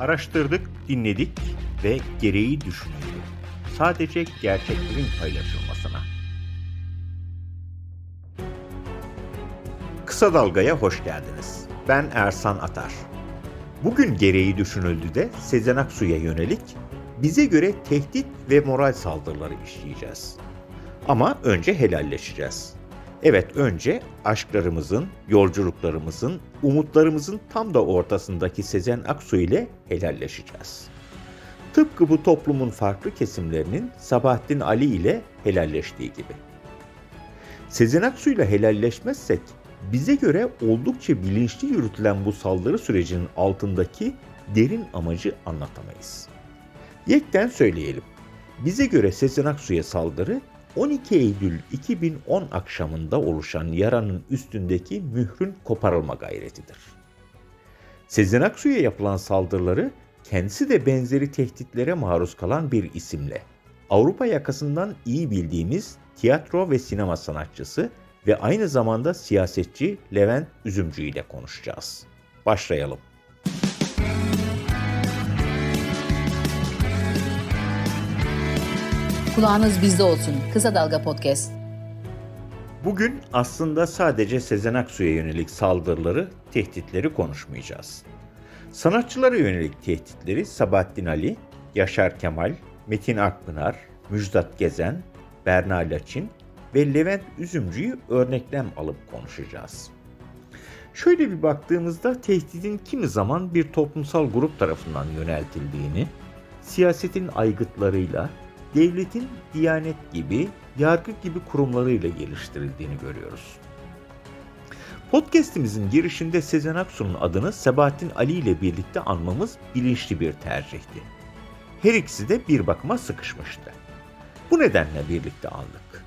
Araştırdık, dinledik ve gereği düşünüldü. Sadece gerçeklerin paylaşılmasına. Kısa Dalga'ya hoş geldiniz. Ben Ersan Atar. Bugün gereği düşünüldü de Sezen Aksu'ya yönelik bize göre tehdit ve moral saldırıları işleyeceğiz. Ama önce helalleşeceğiz. Evet önce aşklarımızın, yolculuklarımızın, umutlarımızın tam da ortasındaki Sezen Aksu ile helalleşeceğiz. Tıpkı bu toplumun farklı kesimlerinin Sabahattin Ali ile helalleştiği gibi. Sezen Aksu ile helalleşmezsek bize göre oldukça bilinçli yürütülen bu saldırı sürecinin altındaki derin amacı anlatamayız. Yekten söyleyelim. Bize göre Sezen Aksu'ya saldırı 12 Eylül 2010 akşamında oluşan yaranın üstündeki mührün koparılma gayretidir. Sezen Aksu'ya yapılan saldırıları kendisi de benzeri tehditlere maruz kalan bir isimle Avrupa yakasından iyi bildiğimiz tiyatro ve sinema sanatçısı ve aynı zamanda siyasetçi Levent Üzümcü ile konuşacağız. Başlayalım. Kulağınız bizde olsun. Kısa Dalga Podcast. Bugün aslında sadece Sezen Aksu'ya yönelik saldırıları, tehditleri konuşmayacağız. Sanatçılara yönelik tehditleri Sabahattin Ali, Yaşar Kemal, Metin Akpınar, Müjdat Gezen, Berna Laçin ve Levent Üzümcü'yü örneklem alıp konuşacağız. Şöyle bir baktığımızda tehditin kimi zaman bir toplumsal grup tarafından yöneltildiğini, siyasetin aygıtlarıyla, devletin Diyanet gibi, yargı gibi kurumlarıyla geliştirildiğini görüyoruz. Podcast'imizin girişinde Sezen Aksu'nun adını Sebahattin Ali ile birlikte anmamız bilinçli bir tercihti. Her ikisi de bir bakıma sıkışmıştı. Bu nedenle birlikte andık.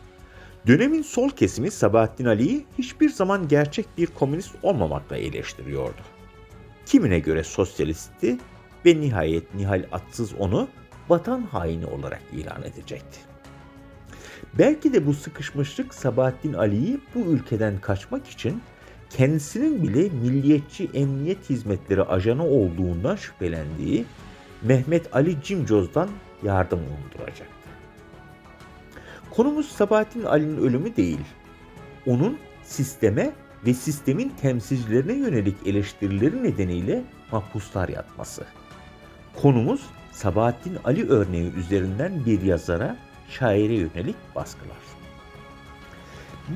Dönemin sol kesimi Sabahattin Ali'yi hiçbir zaman gerçek bir komünist olmamakla eleştiriyordu. Kimine göre sosyalisti ve nihayet Nihal Atsız onu vatan haini olarak ilan edecekti. Belki de bu sıkışmışlık Sabahattin Ali'yi bu ülkeden kaçmak için kendisinin bile milliyetçi emniyet hizmetleri ajanı olduğundan şüphelendiği Mehmet Ali Cimcoz'dan yardım umduracaktı. Konumuz Sabahattin Ali'nin ölümü değil, onun sisteme ve sistemin temsilcilerine yönelik eleştirileri nedeniyle mahpuslar yatması. Konumuz Sabahattin Ali örneği üzerinden bir yazara, şaire yönelik baskılar.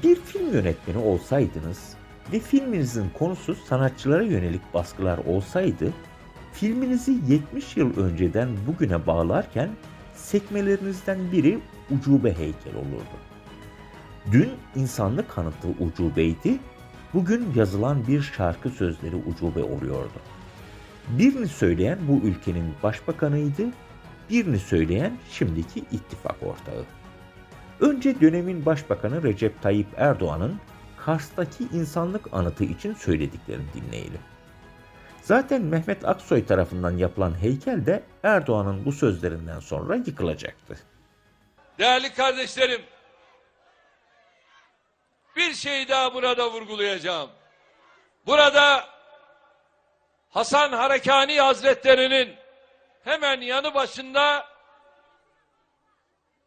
Bir film yönetmeni olsaydınız ve filminizin konusu sanatçılara yönelik baskılar olsaydı, filminizi 70 yıl önceden bugüne bağlarken sekmelerinizden biri ucube heykel olurdu. Dün insanlık kanıtı ucubeydi, bugün yazılan bir şarkı sözleri ucube oluyordu. Birini söyleyen bu ülkenin başbakanıydı, birini söyleyen şimdiki ittifak ortağı. Önce dönemin başbakanı Recep Tayyip Erdoğan'ın Kars'taki insanlık anıtı için söylediklerini dinleyelim. Zaten Mehmet Aksoy tarafından yapılan heykel de Erdoğan'ın bu sözlerinden sonra yıkılacaktı. Değerli kardeşlerim, bir şey daha burada vurgulayacağım. Burada Hasan Harekani Hazretleri'nin hemen yanı başında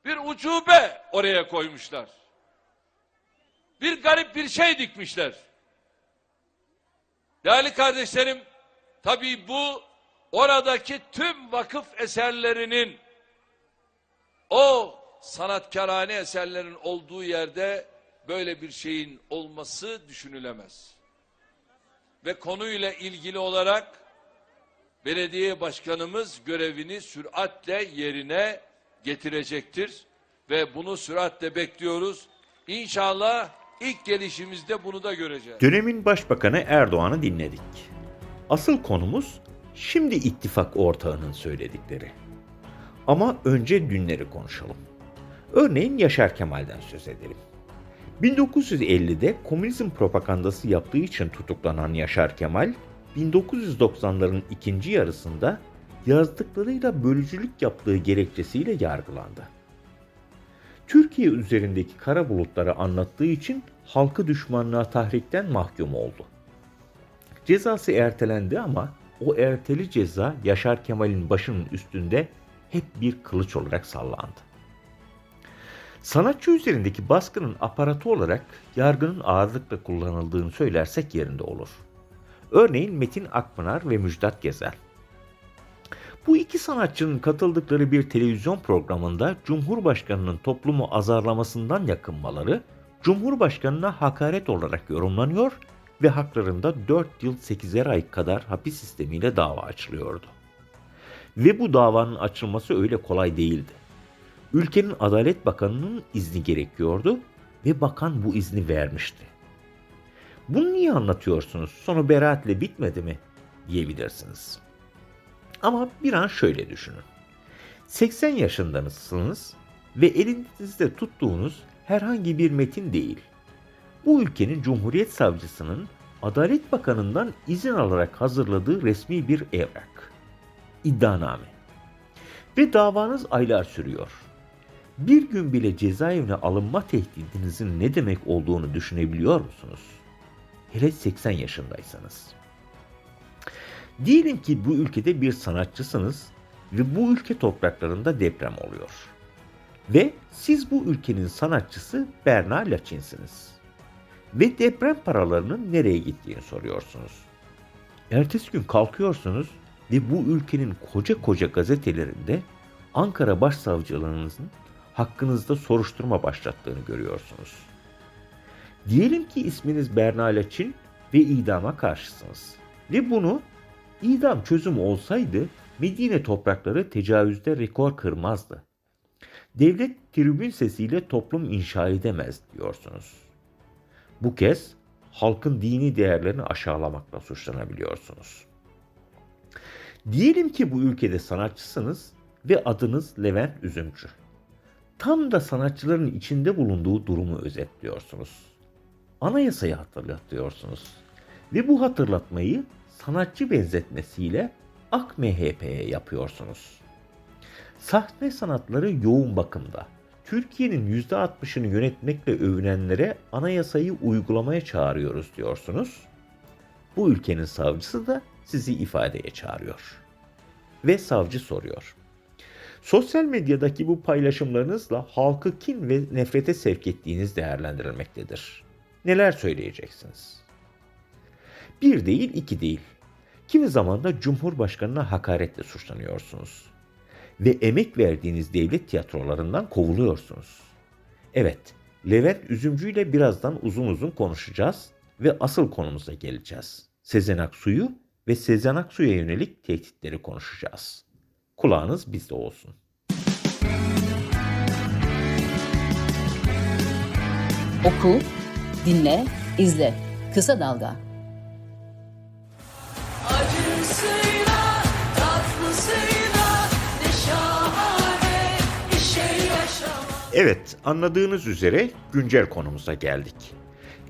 bir ucube oraya koymuşlar. Bir garip bir şey dikmişler. Değerli kardeşlerim, tabii bu oradaki tüm vakıf eserlerinin o sanatkarane eserlerin olduğu yerde böyle bir şeyin olması düşünülemez. Ve konuyla ilgili olarak belediye başkanımız görevini süratle yerine getirecektir. Ve bunu süratle bekliyoruz. İnşallah ilk gelişimizde bunu da göreceğiz. Dönemin Başbakanı Erdoğan'ı dinledik. Asıl konumuz şimdi ittifak ortağının söyledikleri. Ama önce dünleri konuşalım. Örneğin Yaşar Kemal'den söz edelim. 1950'de komünizm propagandası yaptığı için tutuklanan Yaşar Kemal, 1990'ların ikinci yarısında yazdıklarıyla bölücülük yaptığı gerekçesiyle yargılandı. Türkiye üzerindeki kara bulutları anlattığı için halkı düşmanlığa tahrikten mahkum oldu. Cezası ertelendi ama o erteli ceza Yaşar Kemal'in başının üstünde hep bir kılıç olarak sallandı. Sanatçı üzerindeki baskının aparatı olarak yargının ağırlıkla kullanıldığını söylersek yerinde olur. Örneğin Metin Akpınar ve Müjdat Gezen. Bu iki sanatçının katıldıkları bir televizyon programında Cumhurbaşkanının toplumu azarlamasından yakınmaları Cumhurbaşkanına hakaret olarak yorumlanıyor ve haklarında 4 yıl 8'er ay kadar hapis sistemiyle dava açılıyordu. Ve bu davanın açılması öyle kolay değildi. Ülkenin Adalet Bakanı'nın izni gerekiyordu ve bakan bu izni vermişti. Bunu niye anlatıyorsunuz? Sonu beraatle bitmedi mi? diyebilirsiniz. Ama bir an şöyle düşünün. 80 yaşındasınız ve elinizde tuttuğunuz herhangi bir metin değil. Bu ülkenin Cumhuriyet Savcısının Adalet Bakanı'ndan izin alarak hazırladığı resmi bir evrak. İddianame. Ve davanız aylar sürüyor. Bir gün bile cezaevine alınma tehdidinizin ne demek olduğunu düşünebiliyor musunuz? Hele 80 yaşındaysanız. Diyelim ki bu ülkede bir sanatçısınız ve bu ülke topraklarında deprem oluyor. Ve siz bu ülkenin sanatçısı Berna Laçin'siniz. Ve deprem paralarının nereye gittiğini soruyorsunuz. Ertesi gün kalkıyorsunuz ve bu ülkenin koca koca gazetelerinde Ankara Başsavcılığınızın hakkınızda soruşturma başlattığını görüyorsunuz. Diyelim ki isminiz Berna Laçin ve idama karşısınız. Ve bunu idam çözümü olsaydı Medine toprakları tecavüzde rekor kırmazdı. Devlet tribün sesiyle toplum inşa edemez diyorsunuz. Bu kez halkın dini değerlerini aşağılamakla suçlanabiliyorsunuz. Diyelim ki bu ülkede sanatçısınız ve adınız Levent Üzümcü. Tam da sanatçıların içinde bulunduğu durumu özetliyorsunuz. Anayasayı hatırlatıyorsunuz. Ve bu hatırlatmayı sanatçı benzetmesiyle Ak MHP'ye yapıyorsunuz. Sahne sanatları yoğun bakımda. Türkiye'nin %60'ını yönetmekle övünenlere anayasayı uygulamaya çağırıyoruz diyorsunuz. Bu ülkenin savcısı da sizi ifadeye çağırıyor. Ve savcı soruyor. Sosyal medyadaki bu paylaşımlarınızla halkı kin ve nefrete sevk ettiğiniz değerlendirilmektedir. Neler söyleyeceksiniz? Bir değil, iki değil. Kimi zaman da Cumhurbaşkanına hakaretle suçlanıyorsunuz. Ve emek verdiğiniz devlet tiyatrolarından kovuluyorsunuz. Evet, Levent Üzümcü ile birazdan uzun uzun konuşacağız ve asıl konumuza geleceğiz. Sezen Aksu'yu ve Sezen Aksu'ya yönelik tehditleri konuşacağız. Kulağınız bizde olsun. Oku, dinle, izle. Kısa Dalga. Acısıyla, tatlısıyla ne şahane bir şey yaşamak. Evet, anladığınız üzere güncel konumuza geldik.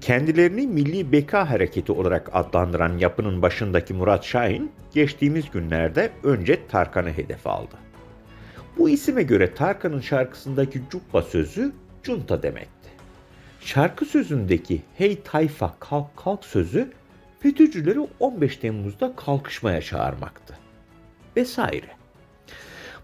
Kendilerini Milli Beka Hareketi olarak adlandıran yapının başındaki Murat Şahin, geçtiğimiz günlerde önce Tarkan'ı hedef aldı. Bu isime göre Tarkan'ın şarkısındaki cubba sözü junta demekti. Şarkı sözündeki hey tayfa kalk kalk sözü FETÖ'cüleri 15 Temmuz'da kalkışmaya çağırmaktı. Vesaire.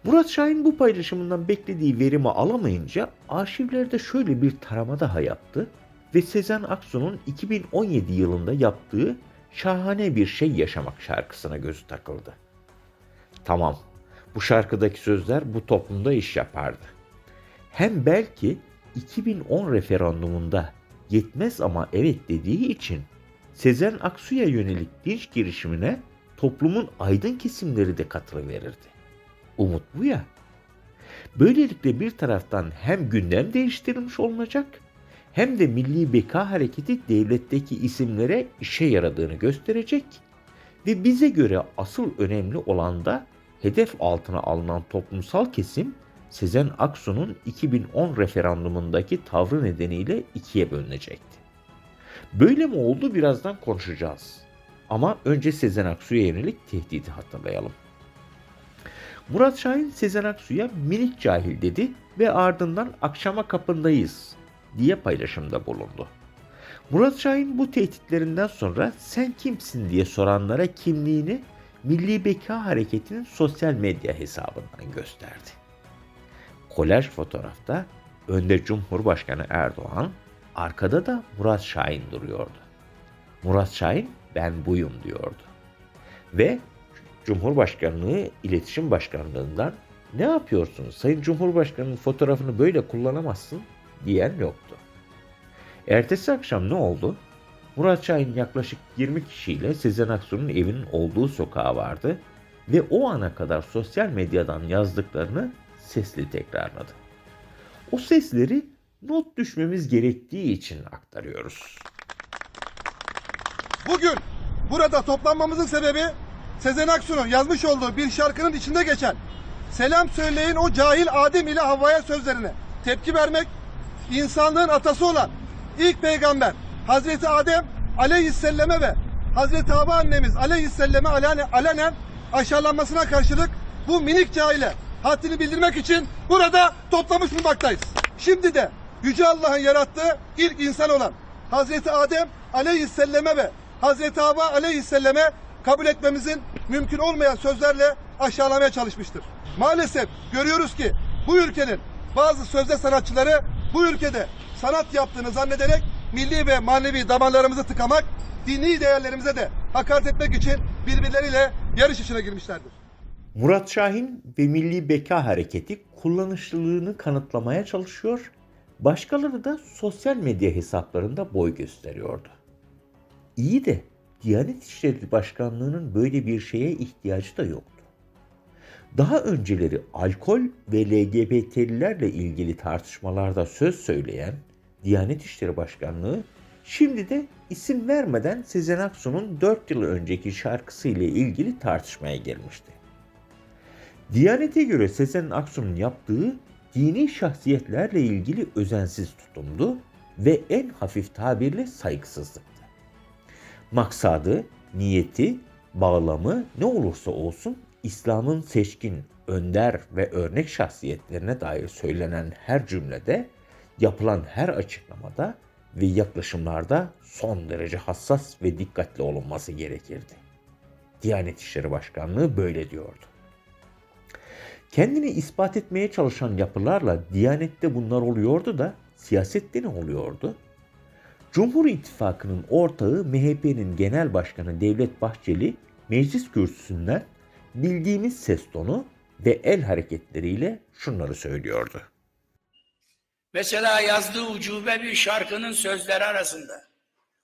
Murat Şahin bu paylaşımından beklediği verimi alamayınca arşivlerde şöyle bir tarama daha yaptı ve Sezen Aksu'nun 2017 yılında yaptığı Şahane Bir Şey Yaşamak şarkısına gözü takıldı. Tamam, bu şarkıdaki sözler bu toplumda iş yapardı. Hem belki 2010 referandumunda yetmez ama evet dediği için Sezen Aksu'ya yönelik dinç girişimine toplumun aydın kesimleri de katılıverirdi. Umut bu ya. Böylelikle bir taraftan hem gündem değiştirilmiş olunacak hem de Milli Beka Hareketi devletteki isimlere işe yaradığını gösterecek ve bize göre asıl önemli olan da hedef altına alınan toplumsal kesim Sezen Aksu'nun 2010 referandumundaki tavrı nedeniyle ikiye bölünecekti. Böyle mi oldu birazdan konuşacağız. Ama önce Sezen Aksu'ya yönelik tehdidi hatırlayalım. Murat Şahin Sezen Aksu'ya minik cahil dedi ve ardından akşama kapındayız diye paylaşımda bulundu. Murat Şahin bu tehditlerinden sonra sen kimsin diye soranlara kimliğini Milli Beka Hareketi'nin sosyal medya hesabından gösterdi. Kolaj fotoğrafta önde Cumhurbaşkanı Erdoğan, arkada da Murat Şahin duruyordu. Murat Şahin ben buyum diyordu. Ve Cumhurbaşkanlığı İletişim Başkanlığından ne yapıyorsun Sayın Cumhurbaşkanı'nın fotoğrafını böyle kullanamazsın diyen yoktu. Ertesi akşam ne oldu? Murat Şahin yaklaşık 20 kişiyle Sezen Aksu'nun evinin olduğu sokağa vardı ve o ana kadar sosyal medyadan yazdıklarını sesli tekrarladı. O sesleri not düşmemiz gerektiği için aktarıyoruz. Bugün burada toplanmamızın sebebi Sezen Aksu'nun yazmış olduğu bir şarkının içinde geçen Selam söyleyin o cahil Adem ile Havva'ya sözlerine tepki vermek, insanlığın atası olan ilk peygamber Hazreti Adem aleyhisselame ve Hazreti Havva annemiz aleyhisselame alene- alenen aşağılanmasına karşılık bu minik cahile haddini bildirmek için burada toplamış bulunmaktayız. Şimdi de Yüce Allah'ın yarattığı ilk insan olan Hazreti Adem aleyhisselame ve Hazreti Havva aleyhisselame kabul etmemizin mümkün olmayan sözlerle aşağılamaya çalışmıştır. Maalesef görüyoruz ki bu ülkenin bazı sözde sanatçıları bu ülkede sanat yaptığını zannederek milli ve manevi damarlarımızı tıkamak, dini değerlerimize de hakaret etmek için birbirleriyle yarış içine girmişlerdir. Murat Şahin ve Milli Beka Hareketi kullanışlılığını kanıtlamaya çalışıyor, başkaları da sosyal medya hesaplarında boy gösteriyordu. İyi de Diyanet İşleri Başkanlığı'nın böyle bir şeye ihtiyacı da yoktu. Daha önceleri alkol ve LGBT'lilerle ilgili tartışmalarda söz söyleyen Diyanet İşleri Başkanlığı şimdi de isim vermeden Sezen Aksu'nun 4 yıl önceki şarkısıyla ilgili tartışmaya girmişti. Diyanete göre Sezen Aksu'nun yaptığı dini şahsiyetlerle ilgili özensiz tutumdu ve en hafif tabirle saygısızlıktı. Maksadı, niyeti, bağlamı ne olursa olsun İslam'ın seçkin, önder ve örnek şahsiyetlerine dair söylenen her cümlede, yapılan her açıklamada ve yaklaşımlarda son derece hassas ve dikkatli olunması gerekirdi. Diyanet İşleri Başkanlığı böyle diyordu. Kendini ispat etmeye çalışan yapılarla Diyanet'te bunlar oluyordu da siyasette ne oluyordu? Cumhur İttifakı'nın ortağı MHP'nin Genel Başkanı Devlet Bahçeli meclis kürsüsünden bildiğimiz ses tonu ve el hareketleriyle şunları söylüyordu. Mesela yazdığı ucube bir şarkının sözleri arasında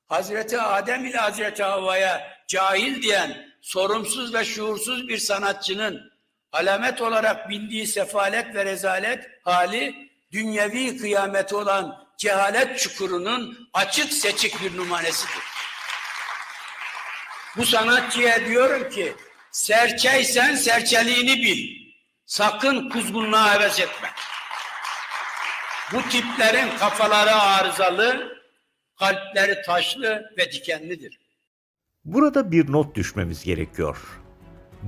Hazreti Adem ile Hazreti Havva'ya cahil diyen sorumsuz ve şuursuz bir sanatçının alamet olarak bildiği sefalet ve rezalet hali dünyevi kıyameti olan cehalet çukurunun açık seçik bir numanesidir. Bu sanatçıya diyorum ki serçeysen serçeliğini bil. Sakın kuzgunluğa heves etme. Bu tiplerin kafaları arızalı, kalpleri taşlı ve dikenlidir. Burada bir not düşmemiz gerekiyor.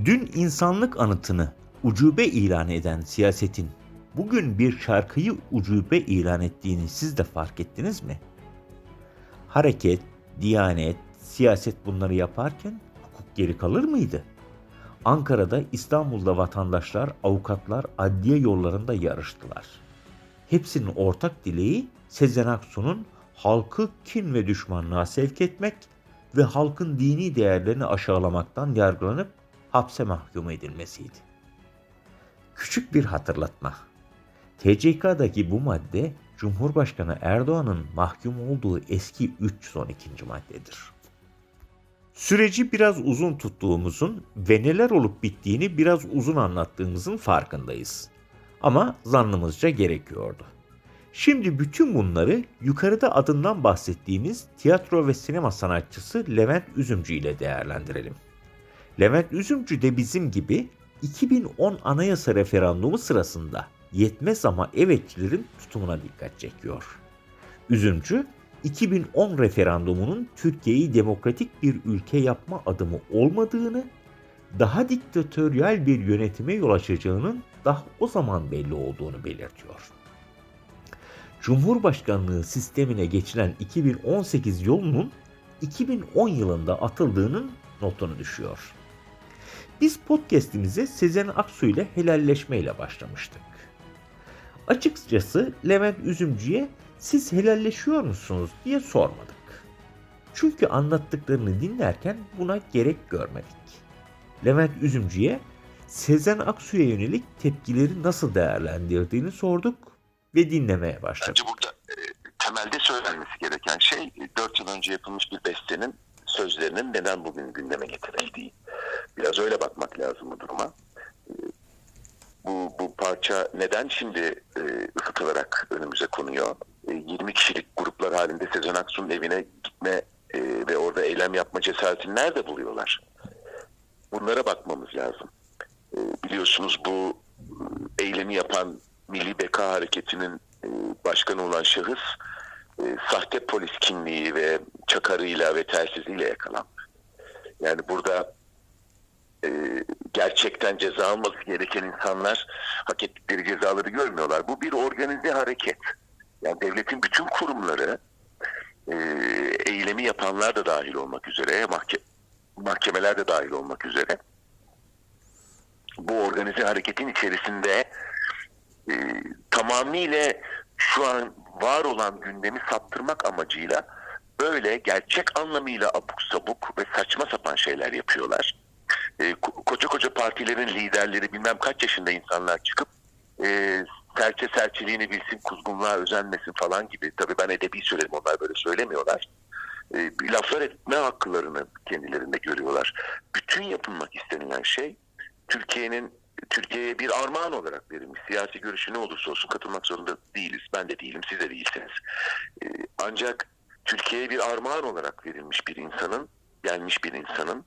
Dün insanlık anıtını ucube ilan eden siyasetin bugün bir şarkıyı ucube ilan ettiğini siz de fark ettiniz mi? Hareket, diyanet, siyaset bunları yaparken hukuk geri kalır mıydı? Ankara'da İstanbul'da vatandaşlar, avukatlar adliye yollarında yarıştılar. Hepsinin ortak dileği Sezen Aksu'nun halkı kin ve düşmanlığa sevk etmek ve halkın dini değerlerini aşağılamaktan yargılanıp hapse mahkum edilmesiydi. Küçük bir hatırlatma. TCK'daki bu madde Cumhurbaşkanı Erdoğan'ın mahkum olduğu eski 312. maddedir. Süreci biraz uzun tuttuğumuzun ve neler olup bittiğini biraz uzun anlattığımızın farkındayız. Ama zannımızca gerekiyordu. Şimdi bütün bunları yukarıda adından bahsettiğimiz tiyatro ve sinema sanatçısı Levent Üzümcü ile değerlendirelim. Levent Üzümcü de bizim gibi 2010 anayasa referandumu sırasında yetmez ama evetçilerin tutumuna dikkat çekiyor. Üzümcü, 2010 referandumunun Türkiye'yi demokratik bir ülke yapma adımı olmadığını, daha diktatöryel bir yönetime yol açacağının daha o zaman belli olduğunu belirtiyor. Cumhurbaşkanlığı sistemine geçilen 2018 yolunun 2010 yılında atıldığının notunu düşüyor. Biz podcast'imize Sezen Aksu ile helalleşme ile başlamıştık. Açıkçası Levent Üzümcü'ye siz helalleşiyor musunuz diye sormadık. Çünkü anlattıklarını dinlerken buna gerek görmedik. Levent Üzümcü'ye Sezen Aksu'ya yönelik tepkileri nasıl değerlendirdiğini sorduk ve dinlemeye başladık. Bence burada e, temelde söylenmesi gereken şey 4 yıl önce yapılmış bir bestenin sözlerinin neden bugün gündeme getirildiği. Biraz öyle bakmak lazım bu duruma. E, Bu, bu parça neden şimdi e, ısıtılarak önümüze konuyor? E, 20 kişilik gruplar halinde Sezen Aksu'nun evine gitme e, ve orada eylem yapma cesaretini nerede buluyorlar? Bunlara bakmamız lazım. E, biliyorsunuz bu e, eylemi yapan Milli Beka Hareketi'nin e, başkanı olan şahıs e, sahte polis kimliği ve çakarıyla ve telsiziyle yakalandı. Yani burada e, gerçekten ceza alması gereken insanlar hak ettikleri cezaları görmüyorlar. Bu bir organize hareket. Yani devletin bütün kurumları e, eylemi yapanlar da dahil olmak üzere mahke mahkemeler de dahil olmak üzere bu organize hareketin içerisinde e, tamamıyla şu an var olan gündemi saptırmak amacıyla böyle gerçek anlamıyla abuk sabuk ve saçma sapan şeyler yapıyorlar. E, ko- koca koca partilerin liderleri bilmem kaç yaşında insanlar çıkıp e, serçe serçeliğini bilsin, kuzgunluğa özenmesin falan gibi. Tabii ben edebi söyledim onlar böyle söylemiyorlar. E, laflar etme haklarını kendilerinde görüyorlar. Bütün yapılmak istenilen şey Türkiye'nin Türkiye'ye bir armağan olarak verilmiş. Siyasi görüşü ne olursa olsun katılmak zorunda değiliz. Ben de değilim, siz de değilsiniz. Ee, ancak Türkiye'ye bir armağan olarak verilmiş bir insanın, gelmiş bir insanın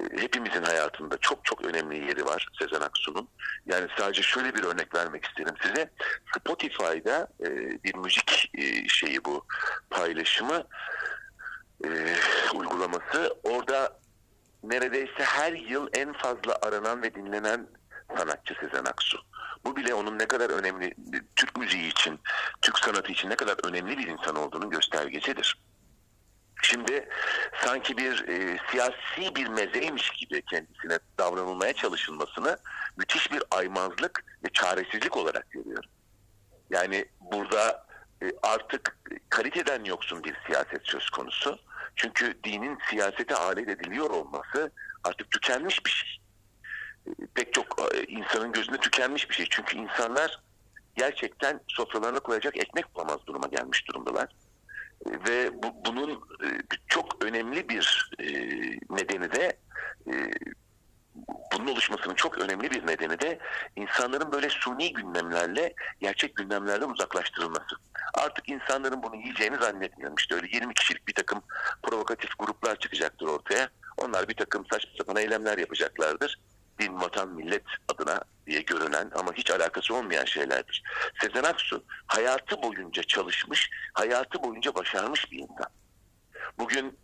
e, hepimizin hayatında çok çok önemli yeri var Sezen Aksu'nun. Yani sadece şöyle bir örnek vermek isterim size. Spotify'da e, bir müzik e, şeyi bu paylaşımı uygulaması. Orada neredeyse her yıl en fazla aranan ve dinlenen sanatçı Sezen Aksu. Bu bile onun ne kadar önemli, Türk müziği için, Türk sanatı için ne kadar önemli bir insan olduğunun göstergesidir. Şimdi sanki bir e, siyasi bir mezeymiş gibi kendisine davranılmaya çalışılmasını müthiş bir aymazlık ve çaresizlik olarak görüyorum. Yani burada e, artık kaliteden yoksun bir siyaset söz konusu. Çünkü dinin siyasete alet ediliyor olması artık tükenmiş bir şey. E, Pek çok e, insanın gözünde tükenmiş bir şey. Çünkü insanlar gerçekten sofralarına koyacak ekmek bulamaz duruma gelmiş durumdalar. Ve bu, bunun e, çok önemli bir e, nedeni de e, bunun oluşmasının çok önemli bir nedeni de insanların böyle suni gündemlerle gerçek gündemlerden uzaklaştırılması. Artık insanların bunu yiyeceğini zannetmiyorum. İşte öyle 20 kişilik bir takım provokatif gruplar çıkacaktır ortaya. Onlar bir takım saçma sapan eylemler yapacaklardır. Din, vatan, millet adına diye görünen ama hiç alakası olmayan şeylerdir. Sezen Aksu hayatı boyunca çalışmış, hayatı boyunca başarmış bir insan. Bugün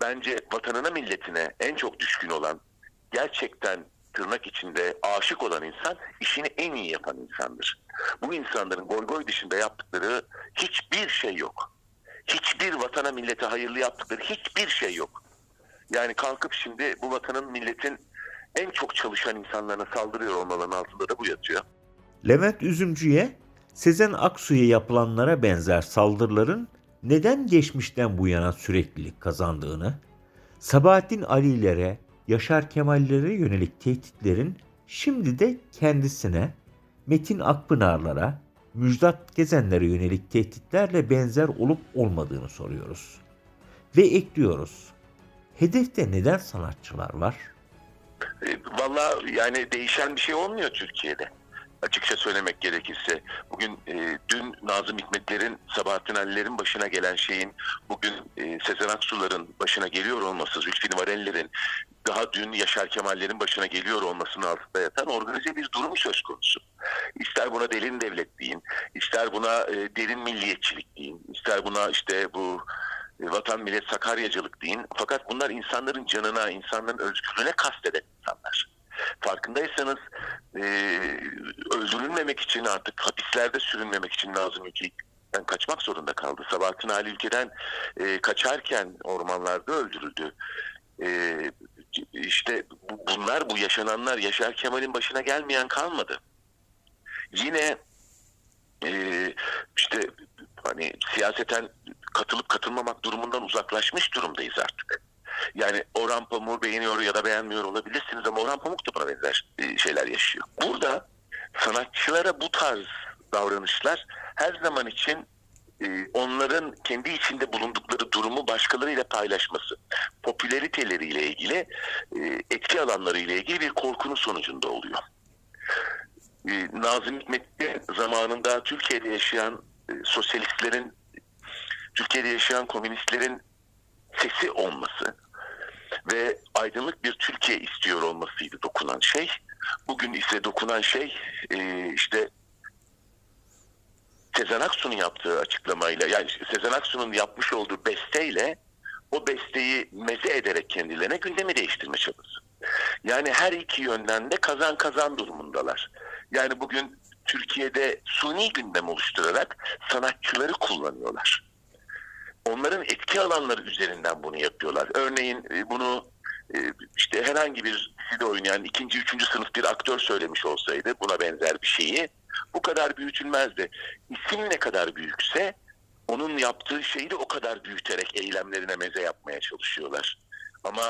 bence vatanına milletine en çok düşkün olan, gerçekten tırnak içinde aşık olan insan işini en iyi yapan insandır. Bu insanların goy goy dışında yaptıkları hiçbir şey yok. Hiçbir vatana millete hayırlı yaptıkları hiçbir şey yok. Yani kalkıp şimdi bu vatanın milletin en çok çalışan insanlarına saldırıyor olmalarının altında da bu yatıyor. Levent Üzümcü'ye Sezen Aksu'ya yapılanlara benzer saldırıların neden geçmişten bu yana süreklilik kazandığını, Sabahattin Ali'lere, Yaşar Kemal'lere yönelik tehditlerin şimdi de kendisine, Metin Akpınar'lara, Müjdat Gezenlere yönelik tehditlerle benzer olup olmadığını soruyoruz. Ve ekliyoruz. Hedefte neden sanatçılar var? Valla yani değişen bir şey olmuyor Türkiye'de. Açıkça söylemek gerekirse. Bugün e, dün Nazım Hikmetler'in, Sabahattin Ali'lerin başına gelen şeyin bugün e, Sezen Aksu'ların başına geliyor olması, Zülfü Livaneli'lerin daha dün Yaşar Kemal'lerin başına geliyor olmasının altında yatan organize bir durum söz konusu. İster buna derin devlet deyin, ister buna e, derin milliyetçilik deyin, ister buna işte bu vatan millet sakaryacılık deyin. Fakat bunlar insanların canına, insanların özgürlüğüne kasteden insanlar. Farkındaysanız e, öldürülmemek için artık hapislerde sürünmemek için Nazım Hikmet'ten kaçmak zorunda kaldı. Sabahattin Ali ülkeden e, kaçarken ormanlarda öldürüldü. E, işte bu- bunlar bu yaşananlar Yaşar Kemal'in başına gelmeyen kalmadı. Yine e, işte hani siyaseten katılıp katılmamak durumundan uzaklaşmış durumdayız artık. Yani Orhan Pamuk'u beğeniyor ya da beğenmiyor olabilirsiniz ama Orhan Pamuk da buna benzer e, şeyler yaşıyor. Burada sanatçılara bu tarz davranışlar her zaman için e, onların kendi içinde bulundukları durumu başkalarıyla paylaşması, popülariteleriyle ilgili, e, etki alanlarıyla ilgili bir korkunun sonucunda oluyor. Nazım Hikmet'in zamanında Türkiye'de yaşayan sosyalistlerin, Türkiye'de yaşayan komünistlerin sesi olması ve aydınlık bir Türkiye istiyor olmasıydı dokunan şey. Bugün ise dokunan şey e, işte Sezen Aksu'nun yaptığı açıklamayla yani Sezen Aksu'nun yapmış olduğu besteyle o besteyi meze ederek kendilerine gündemi değiştirme çabası. Yani her iki yönden de kazan kazan durumundalar. Yani bugün Türkiye'de suni gündem oluşturarak sanatçıları kullanıyorlar. Onların etki alanları üzerinden bunu yapıyorlar. Örneğin e, bunu e, işte herhangi bir dizide oynayan ikinci, üçüncü sınıf bir aktör söylemiş olsaydı buna benzer bir şeyi bu kadar büyütülmezdi. İsim ne kadar büyükse onun yaptığı şeyi de o kadar büyüterek eylemlerine meze yapmaya çalışıyorlar. Ama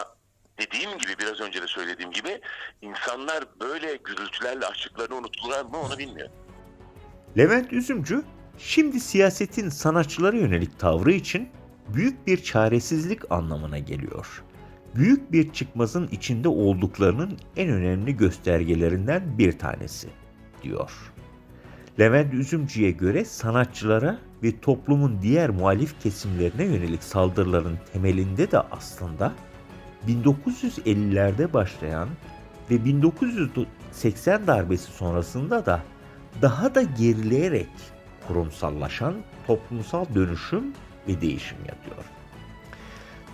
dediğim gibi biraz önce de söylediğim gibi insanlar böyle gürültülerle açlıklarını unuttular mı onu bilmiyorum. Levent Üzümcü şimdi siyasetin sanatçılara yönelik tavrı için büyük bir çaresizlik anlamına geliyor. Büyük bir çıkmazın içinde olduklarının en önemli göstergelerinden bir tanesi diyor. Levent Üzümcü'ye göre sanatçılara ve toplumun diğer muhalif kesimlerine yönelik saldırıların temelinde de aslında 1950'lerde başlayan ve 1980 darbesi sonrasında da daha da gerileyerek kurumsallaşan toplumsal dönüşüm ve değişim yatıyor.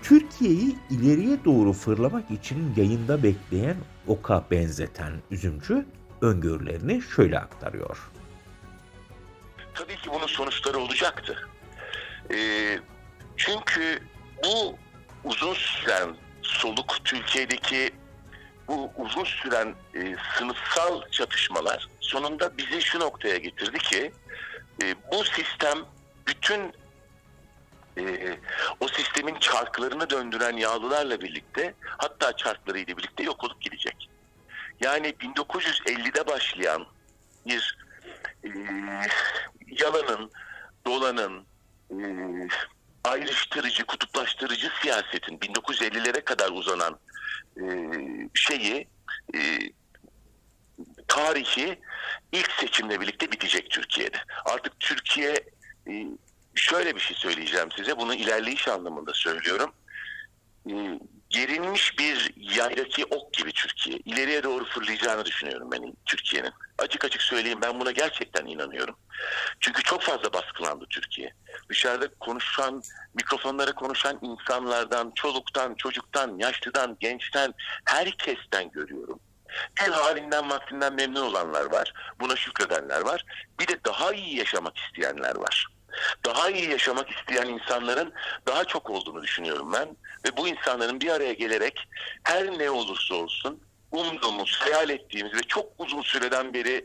Türkiye'yi ileriye doğru fırlamak için yayında bekleyen oka benzeten üzümcü öngörülerini şöyle aktarıyor. tabii ki bunun sonuçları olacaktı. Ee, çünkü bu uzun süren soluk Türkiye'deki bu uzun süren e, sınıfsal çatışmalar sonunda bizi şu noktaya getirdi ki e, bu sistem bütün e, o sistemin çarklarını döndüren yağlılarla birlikte hatta çarklarıyla birlikte yok olup gidecek. Yani 1950'de başlayan bir e, yalanın, dolanın, e, ayrıştırıcı, kutuplaştırıcı siyasetin 1950'lere kadar uzanan e, şeyi e, tarihi ilk seçimle birlikte bitecek Türkiye'de. Artık Türkiye e, şöyle bir şey söyleyeceğim size. Bunu ilerleyiş anlamında söylüyorum. E, gerilmiş bir yaydaki ok gibi Türkiye. İleriye doğru fırlayacağını düşünüyorum ben Türkiye'nin. Açık açık söyleyeyim ben buna gerçekten inanıyorum. Çünkü çok fazla baskılandı Türkiye. Dışarıda konuşan, mikrofonlara konuşan insanlardan, çoluktan, çocuktan, yaşlıdan, gençten, herkesten görüyorum. Bir halinden vaktinden memnun olanlar var. Buna şükredenler var. Bir de daha iyi yaşamak isteyenler var. Daha iyi yaşamak isteyen insanların daha çok olduğunu düşünüyorum ben. Ve bu insanların bir araya gelerek her ne olursa olsun umduğumuz, hayal ettiğimiz ve çok uzun süreden beri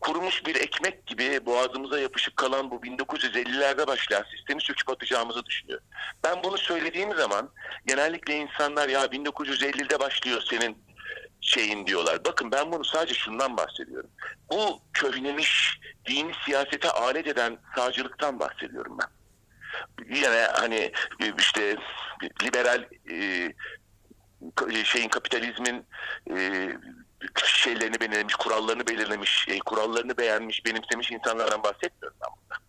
kurumuş bir ekmek gibi boğazımıza yapışıp kalan bu 1950'lerde başlayan sistemi söküp atacağımızı düşünüyorum. Ben bunu söylediğim zaman genellikle insanlar ya 1950'de başlıyor senin şeyin diyorlar. Bakın ben bunu sadece şundan bahsediyorum. Bu köhnemiş dini siyasete alet eden sağcılıktan bahsediyorum ben. Yine hani işte liberal e, şeyin kapitalizmin e, şeylerini belirlemiş, kurallarını belirlemiş, e, kurallarını beğenmiş, benimsemiş insanlardan bahsetmiyorum ben burada.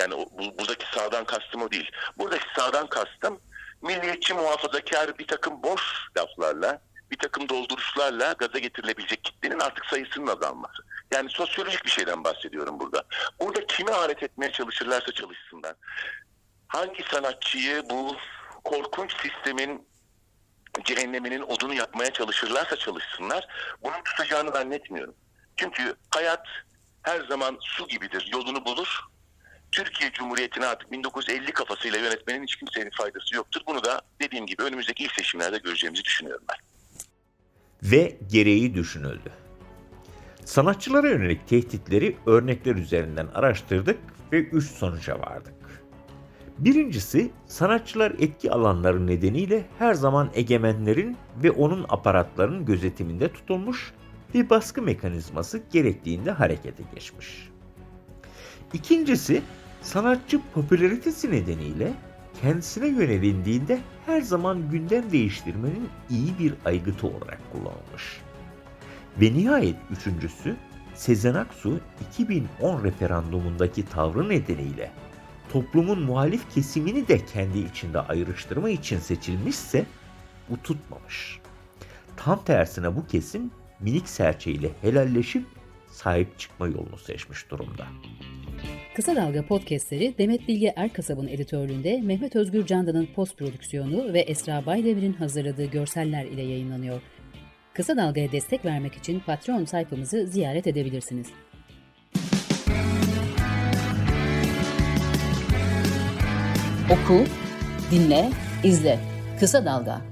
Yani bu, buradaki sağdan kastım o değil. Buradaki sağdan kastım milliyetçi muhafazakar bir takım boş laflarla, bir takım dolduruşlarla gaza getirilebilecek kitlenin artık sayısının azalması. Yani sosyolojik bir şeyden bahsediyorum burada. Burada kimi alet etmeye çalışırlarsa çalışsınlar. Hangi sanatçıyı bu korkunç sistemin cehenneminin odunu yapmaya çalışırlarsa çalışsınlar bunun tutacağını zannetmiyorum. Çünkü hayat her zaman su gibidir. Yolunu bulur. Türkiye Cumhuriyeti'ni artık 1950 kafasıyla yönetmenin hiç kimsenin faydası yoktur. Bunu da dediğim gibi önümüzdeki ilk seçimlerde göreceğimizi düşünüyorum ben. Ve gereği düşünüldü. Sanatçılara yönelik tehditleri örnekler üzerinden araştırdık ve üç sonuca vardık. Birincisi, sanatçılar etki alanları nedeniyle her zaman egemenlerin ve onun aparatlarının gözetiminde tutulmuş ve baskı mekanizması gerektiğinde harekete geçmiş. İkincisi, sanatçı popülaritesi nedeniyle kendisine yönelindiğinde her zaman gündem değiştirmenin iyi bir aygıtı olarak kullanılmış. Ve nihayet üçüncüsü, Sezen Aksu 2010 referandumundaki tavrı nedeniyle toplumun muhalif kesimini de kendi içinde ayrıştırma için seçilmişse bu tutmamış. Tam tersine bu kesim minik serçeyle helalleşip sahip çıkma yolunu seçmiş durumda. Kısa Dalga podcastleri Demet Bilge Erkasab'ın editörlüğünde Mehmet Özgür Candan'ın post prodüksiyonu ve Esra Baydemir'in hazırladığı görseller ile yayınlanıyor. Kısa Dalga'ya destek vermek için Patreon sayfamızı ziyaret edebilirsiniz. Oku, dinle, izle. Kısa Dalga.